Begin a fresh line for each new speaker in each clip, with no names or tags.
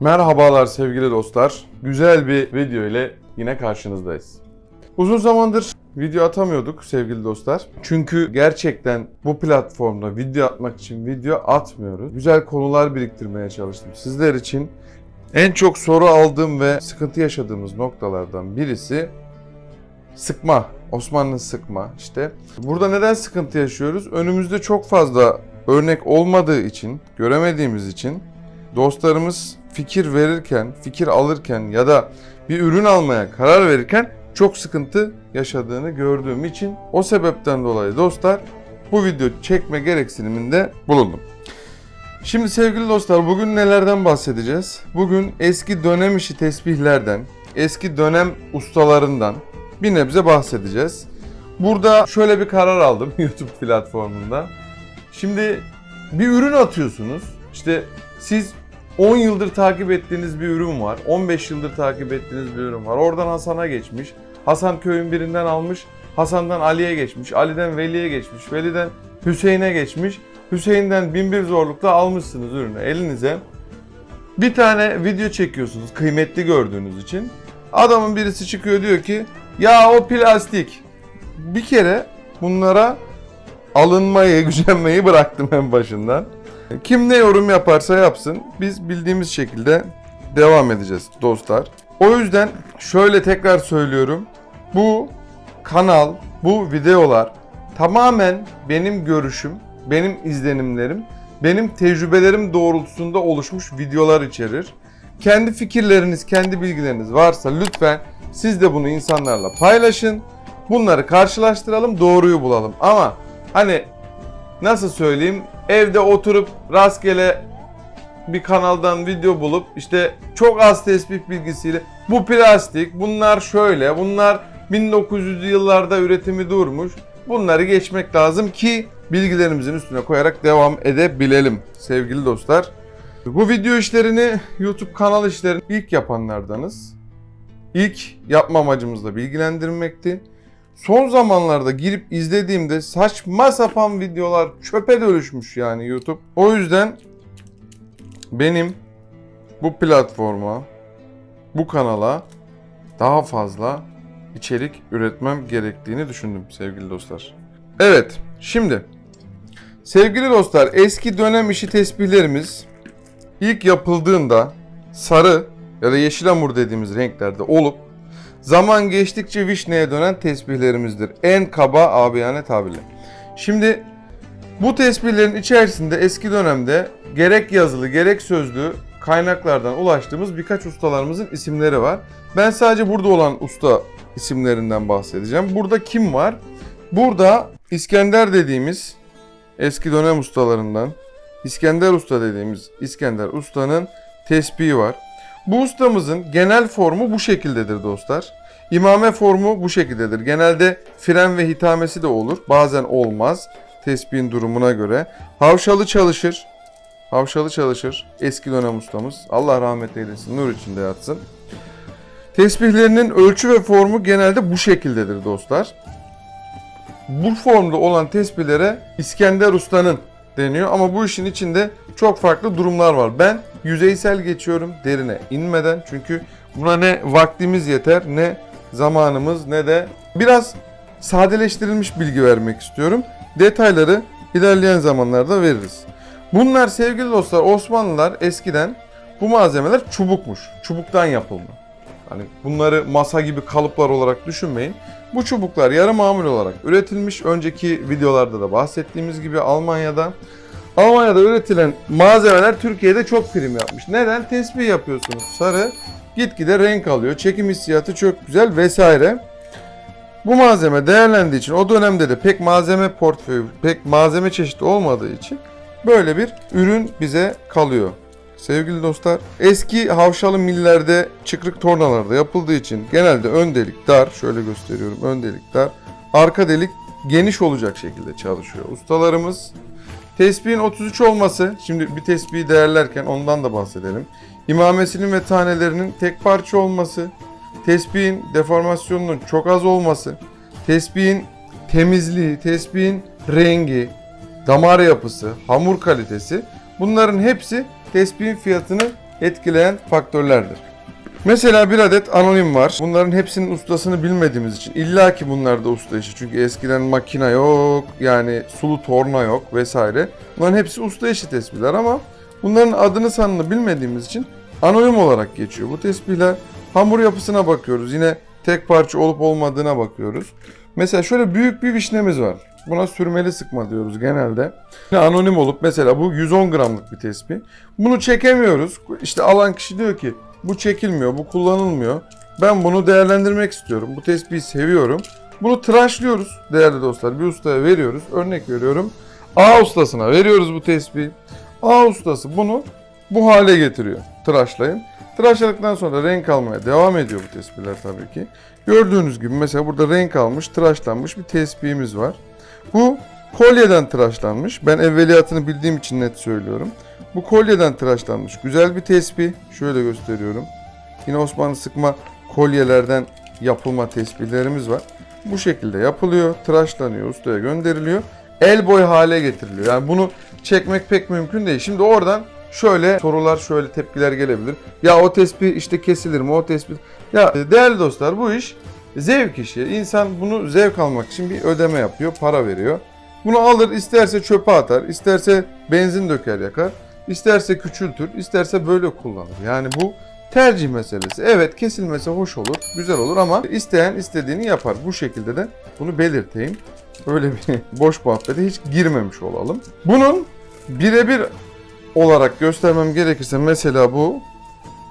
Merhabalar sevgili dostlar. Güzel bir video ile yine karşınızdayız. Uzun zamandır video atamıyorduk sevgili dostlar. Çünkü gerçekten bu platformda video atmak için video atmıyoruz. Güzel konular biriktirmeye çalıştım. Sizler için en çok soru aldığım ve sıkıntı yaşadığımız noktalardan birisi sıkma. Osmanlı sıkma işte. Burada neden sıkıntı yaşıyoruz? Önümüzde çok fazla örnek olmadığı için, göremediğimiz için dostlarımız fikir verirken, fikir alırken ya da bir ürün almaya karar verirken çok sıkıntı yaşadığını gördüğüm için o sebepten dolayı dostlar bu video çekme gereksiniminde bulundum. Şimdi sevgili dostlar bugün nelerden bahsedeceğiz? Bugün eski dönem işi tesbihlerden, eski dönem ustalarından bir nebze bahsedeceğiz. Burada şöyle bir karar aldım YouTube platformunda. Şimdi bir ürün atıyorsunuz. İşte siz 10 yıldır takip ettiğiniz bir ürün var. 15 yıldır takip ettiğiniz bir ürün var. Oradan Hasan'a geçmiş. Hasan köyün birinden almış. Hasan'dan Ali'ye geçmiş. Ali'den Veli'ye geçmiş. Veli'den Hüseyin'e geçmiş. Hüseyin'den bin bir zorlukla almışsınız ürünü elinize. Bir tane video çekiyorsunuz kıymetli gördüğünüz için. Adamın birisi çıkıyor diyor ki ya o plastik. Bir kere bunlara alınmayı, gücenmeyi bıraktım en başından. Kim ne yorum yaparsa yapsın biz bildiğimiz şekilde devam edeceğiz dostlar. O yüzden şöyle tekrar söylüyorum. Bu kanal, bu videolar tamamen benim görüşüm, benim izlenimlerim, benim tecrübelerim doğrultusunda oluşmuş videolar içerir. Kendi fikirleriniz, kendi bilgileriniz varsa lütfen siz de bunu insanlarla paylaşın. Bunları karşılaştıralım, doğruyu bulalım. Ama hani nasıl söyleyeyim evde oturup rastgele bir kanaldan video bulup işte çok az tespih bilgisiyle bu plastik, bunlar şöyle, bunlar 1900'lü yıllarda üretimi durmuş. Bunları geçmek lazım ki bilgilerimizin üstüne koyarak devam edebilelim sevgili dostlar. Bu video işlerini YouTube kanal işlerini ilk yapanlardanız. İlk yapma amacımız da bilgilendirmekti. Son zamanlarda girip izlediğimde saçma sapan videolar çöpe dönüşmüş yani YouTube. O yüzden benim bu platforma, bu kanala daha fazla içerik üretmem gerektiğini düşündüm sevgili dostlar. Evet, şimdi sevgili dostlar eski dönem işi tesbihlerimiz ilk yapıldığında sarı ya da yeşil hamur dediğimiz renklerde olup zaman geçtikçe vişneye dönen tesbihlerimizdir. En kaba abiyane tabirle. Şimdi bu tesbihlerin içerisinde eski dönemde gerek yazılı gerek sözlü kaynaklardan ulaştığımız birkaç ustalarımızın isimleri var. Ben sadece burada olan usta isimlerinden bahsedeceğim. Burada kim var? Burada İskender dediğimiz eski dönem ustalarından İskender Usta dediğimiz İskender Usta'nın tespihi var. Bu ustamızın genel formu bu şekildedir dostlar. İmame formu bu şekildedir. Genelde fren ve hitamesi de olur. Bazen olmaz. Tespihin durumuna göre. Havşalı çalışır. Havşalı çalışır. Eski dönem ustamız. Allah rahmet eylesin. Nur içinde yatsın. Tesbihlerinin ölçü ve formu genelde bu şekildedir dostlar. Bu formda olan tesbihlere İskender Usta'nın deniyor ama bu işin içinde çok farklı durumlar var. Ben yüzeysel geçiyorum derine inmeden çünkü buna ne vaktimiz yeter ne zamanımız ne de biraz sadeleştirilmiş bilgi vermek istiyorum. Detayları ilerleyen zamanlarda veririz. Bunlar sevgili dostlar Osmanlılar eskiden bu malzemeler çubukmuş. Çubuktan yapılma. Hani bunları masa gibi kalıplar olarak düşünmeyin. Bu çubuklar yarı mamul olarak üretilmiş. Önceki videolarda da bahsettiğimiz gibi Almanya'da. Almanya'da üretilen malzemeler Türkiye'de çok prim yapmış. Neden? Tesbih yapıyorsunuz. Sarı gitgide renk alıyor. Çekim hissiyatı çok güzel vesaire. Bu malzeme değerlendiği için o dönemde de pek malzeme portföyü, pek malzeme çeşidi olmadığı için böyle bir ürün bize kalıyor. Sevgili dostlar, eski havşalı millerde çıkrık tornalarda yapıldığı için genelde ön delik dar, şöyle gösteriyorum ön delik dar, arka delik geniş olacak şekilde çalışıyor. Ustalarımız tesbihin 33 olması, şimdi bir tesbihi değerlerken ondan da bahsedelim. İmamesinin ve tanelerinin tek parça olması, tesbihin deformasyonunun çok az olması, tesbihin temizliği, tesbihin rengi, damar yapısı, hamur kalitesi bunların hepsi tespihin fiyatını etkileyen faktörlerdir. Mesela bir adet anonim var. Bunların hepsinin ustasını bilmediğimiz için illa ki bunlar da usta işi. Çünkü eskiden makine yok, yani sulu torna yok vesaire. Bunların hepsi usta işi tespihler ama bunların adını sanını bilmediğimiz için anonim olarak geçiyor. Bu tespihler hamur yapısına bakıyoruz. Yine tek parça olup olmadığına bakıyoruz. Mesela şöyle büyük bir vişnemiz var. Buna sürmeli sıkma diyoruz genelde. Yine Anonim olup mesela bu 110 gramlık bir tespih. Bunu çekemiyoruz. İşte alan kişi diyor ki bu çekilmiyor, bu kullanılmıyor. Ben bunu değerlendirmek istiyorum. Bu tespihi seviyorum. Bunu tıraşlıyoruz değerli dostlar. Bir ustaya veriyoruz. Örnek veriyorum. A ustasına veriyoruz bu tespihi. A ustası bunu bu hale getiriyor. Tıraşlayın. Tıraşladıktan sonra renk almaya devam ediyor bu tespihler tabii ki. Gördüğünüz gibi mesela burada renk almış, tıraşlanmış bir tespihimiz var. Bu kolyeden tıraşlanmış. Ben evveliyatını bildiğim için net söylüyorum. Bu kolyeden tıraşlanmış. Güzel bir tespih. Şöyle gösteriyorum. Yine Osmanlı sıkma kolyelerden yapılma tespihlerimiz var. Bu şekilde yapılıyor, tıraşlanıyor, ustaya gönderiliyor. El boy hale getiriliyor. Yani bunu çekmek pek mümkün değil. Şimdi oradan şöyle sorular, şöyle tepkiler gelebilir. Ya o tespih işte kesilir mi? O tespih... Ya değerli dostlar bu iş zevk işi. İnsan bunu zevk almak için bir ödeme yapıyor, para veriyor. Bunu alır, isterse çöpe atar, isterse benzin döker yakar, isterse küçültür, isterse böyle kullanır. Yani bu tercih meselesi. Evet kesilmesi hoş olur, güzel olur ama isteyen istediğini yapar. Bu şekilde de bunu belirteyim. Öyle bir boş muhabbete hiç girmemiş olalım. Bunun birebir olarak göstermem gerekirse mesela bu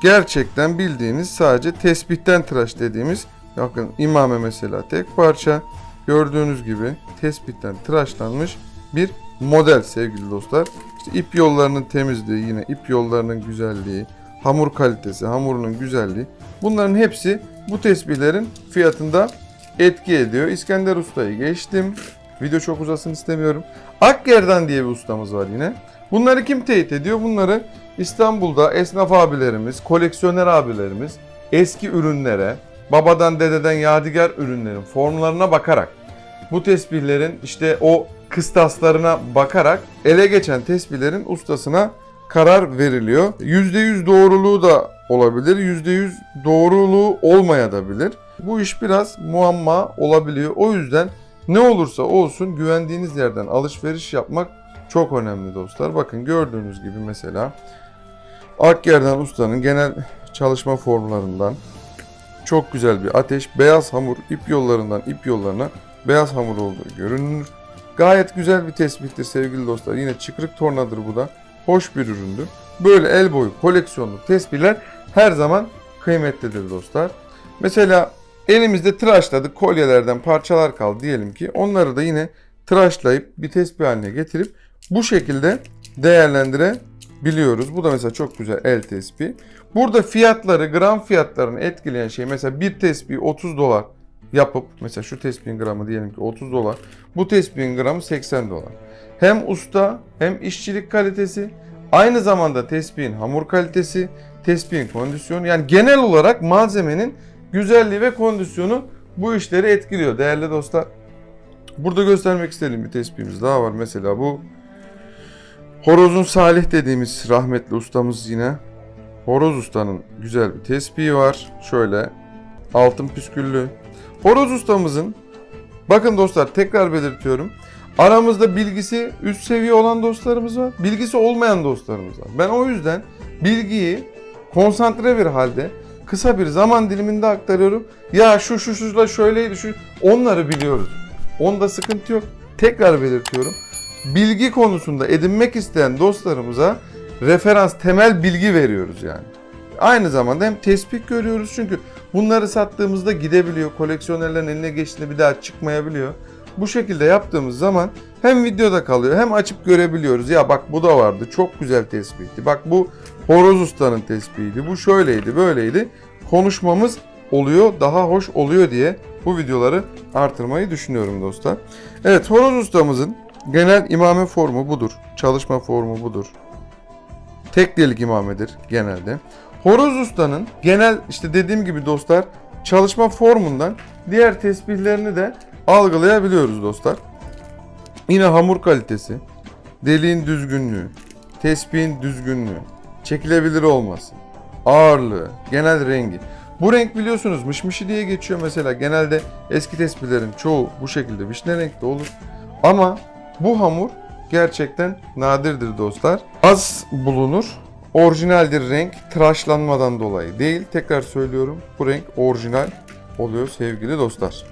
gerçekten bildiğiniz sadece tespihten tıraş dediğimiz bakın imame mesela tek parça gördüğünüz gibi tespihten tıraşlanmış bir model sevgili dostlar. İşte ip yollarının temizliği yine ip yollarının güzelliği, hamur kalitesi, hamurunun güzelliği bunların hepsi bu tesbihlerin fiyatında etki ediyor. İskender Usta'yı geçtim. Video çok uzasın istemiyorum. Akgerdan diye bir ustamız var yine. Bunları kim teyit ediyor? Bunları İstanbul'da esnaf abilerimiz, koleksiyoner abilerimiz eski ürünlere, babadan dededen yadigar ürünlerin formlarına bakarak bu tesbihlerin işte o kıstaslarına bakarak ele geçen tesbihlerin ustasına karar veriliyor. %100 doğruluğu da olabilir, %100 doğruluğu olmayabilir. Bu iş biraz muamma olabiliyor. O yüzden ne olursa olsun güvendiğiniz yerden alışveriş yapmak çok önemli dostlar. Bakın gördüğünüz gibi mesela Akger'den ustanın genel çalışma formlarından çok güzel bir ateş, beyaz hamur ip yollarından ip yollarına beyaz hamur olduğu görünür. Gayet güzel bir tespittir sevgili dostlar. Yine çıkrık tornadır bu da. Hoş bir üründür. Böyle el boyu koleksiyonluk tespihler her zaman kıymetlidir dostlar. Mesela elimizde tıraşladık kolyelerden parçalar kaldı diyelim ki onları da yine tıraşlayıp bir tespih haline getirip bu şekilde değerlendirebiliyoruz. Bu da mesela çok güzel el tespih. Burada fiyatları, gram fiyatlarını etkileyen şey mesela bir tespih 30 dolar yapıp mesela şu tespihin gramı diyelim ki 30 dolar. Bu tespihin gramı 80 dolar. Hem usta hem işçilik kalitesi aynı zamanda tespihin hamur kalitesi, tespihin kondisyonu yani genel olarak malzemenin güzelliği ve kondisyonu bu işleri etkiliyor değerli dostlar. Burada göstermek istediğim bir tespihimiz daha var. Mesela bu Horozun Salih dediğimiz rahmetli ustamız yine. Horoz ustanın güzel bir tespihi var. Şöyle altın püsküllü. Horoz ustamızın bakın dostlar tekrar belirtiyorum. Aramızda bilgisi üst seviye olan dostlarımız var. Bilgisi olmayan dostlarımız var. Ben o yüzden bilgiyi konsantre bir halde kısa bir zaman diliminde aktarıyorum. Ya şu şu şuyla şöyleydi şu onları biliyoruz. Onda sıkıntı yok. Tekrar belirtiyorum. Bilgi konusunda edinmek isteyen dostlarımıza referans temel bilgi veriyoruz yani. Aynı zamanda hem tespih görüyoruz çünkü bunları sattığımızda gidebiliyor. Koleksiyonerlerin eline geçtiğinde bir daha çıkmayabiliyor. Bu şekilde yaptığımız zaman hem videoda kalıyor hem açıp görebiliyoruz. Ya bak bu da vardı çok güzel tespihti. Bak bu horoz ustanın tespihiydi. Bu şöyleydi böyleydi. Konuşmamız oluyor daha hoş oluyor diye bu videoları artırmayı düşünüyorum dostlar. Evet horoz ustamızın genel imame formu budur. Çalışma formu budur. Tek delik imamedir genelde. Horoz ustanın genel işte dediğim gibi dostlar çalışma formundan diğer tesbihlerini de algılayabiliyoruz dostlar. Yine hamur kalitesi, deliğin düzgünlüğü, tespihin düzgünlüğü, çekilebilir olması, ağırlığı, genel rengi. Bu renk biliyorsunuz mışmışı diye geçiyor mesela. Genelde eski tespihlerin çoğu bu şekilde vişne renkte olur. Ama bu hamur gerçekten nadirdir dostlar. Az bulunur. Orijinaldir renk. Tıraşlanmadan dolayı değil. Tekrar söylüyorum. Bu renk orijinal oluyor sevgili dostlar.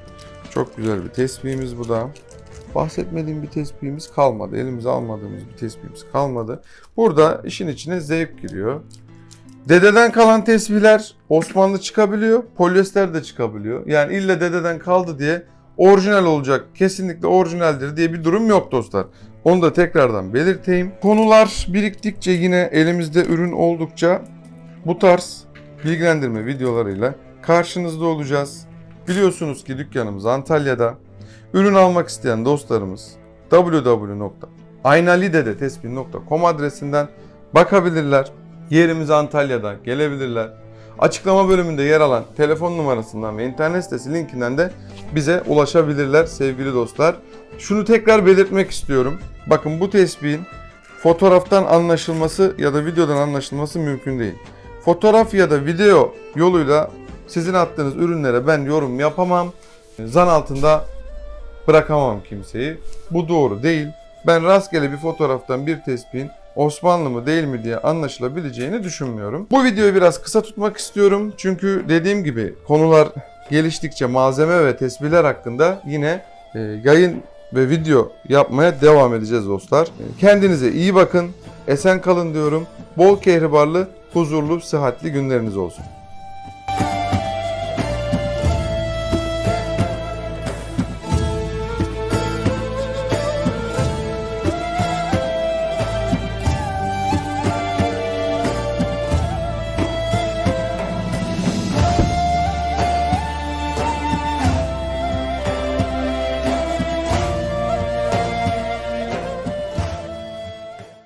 Çok güzel bir tespihimiz bu da. Bahsetmediğim bir tespihimiz kalmadı. Elimize almadığımız bir tespihimiz kalmadı. Burada işin içine zevk giriyor. Dededen kalan tesbihler Osmanlı çıkabiliyor, polyester de çıkabiliyor. Yani illa dededen kaldı diye orijinal olacak, kesinlikle orijinaldir diye bir durum yok dostlar. Onu da tekrardan belirteyim. Konular biriktikçe yine elimizde ürün oldukça bu tarz bilgilendirme videolarıyla karşınızda olacağız. Biliyorsunuz ki dükkanımız Antalya'da. Ürün almak isteyen dostlarımız www.aynalidedetespih.com adresinden bakabilirler. Yerimiz Antalya'da gelebilirler. Açıklama bölümünde yer alan telefon numarasından ve internet sitesi linkinden de bize ulaşabilirler sevgili dostlar. Şunu tekrar belirtmek istiyorum. Bakın bu tespihin fotoğraftan anlaşılması ya da videodan anlaşılması mümkün değil. Fotoğraf ya da video yoluyla sizin attığınız ürünlere ben yorum yapamam. Zan altında bırakamam kimseyi. Bu doğru değil. Ben rastgele bir fotoğraftan bir tespihin Osmanlı mı değil mi diye anlaşılabileceğini düşünmüyorum. Bu videoyu biraz kısa tutmak istiyorum. Çünkü dediğim gibi konular geliştikçe malzeme ve tesbihler hakkında yine e, yayın ve video yapmaya devam edeceğiz dostlar. E, Kendinize iyi bakın. Esen kalın diyorum. Bol kehribarlı, huzurlu, sıhhatli günleriniz olsun.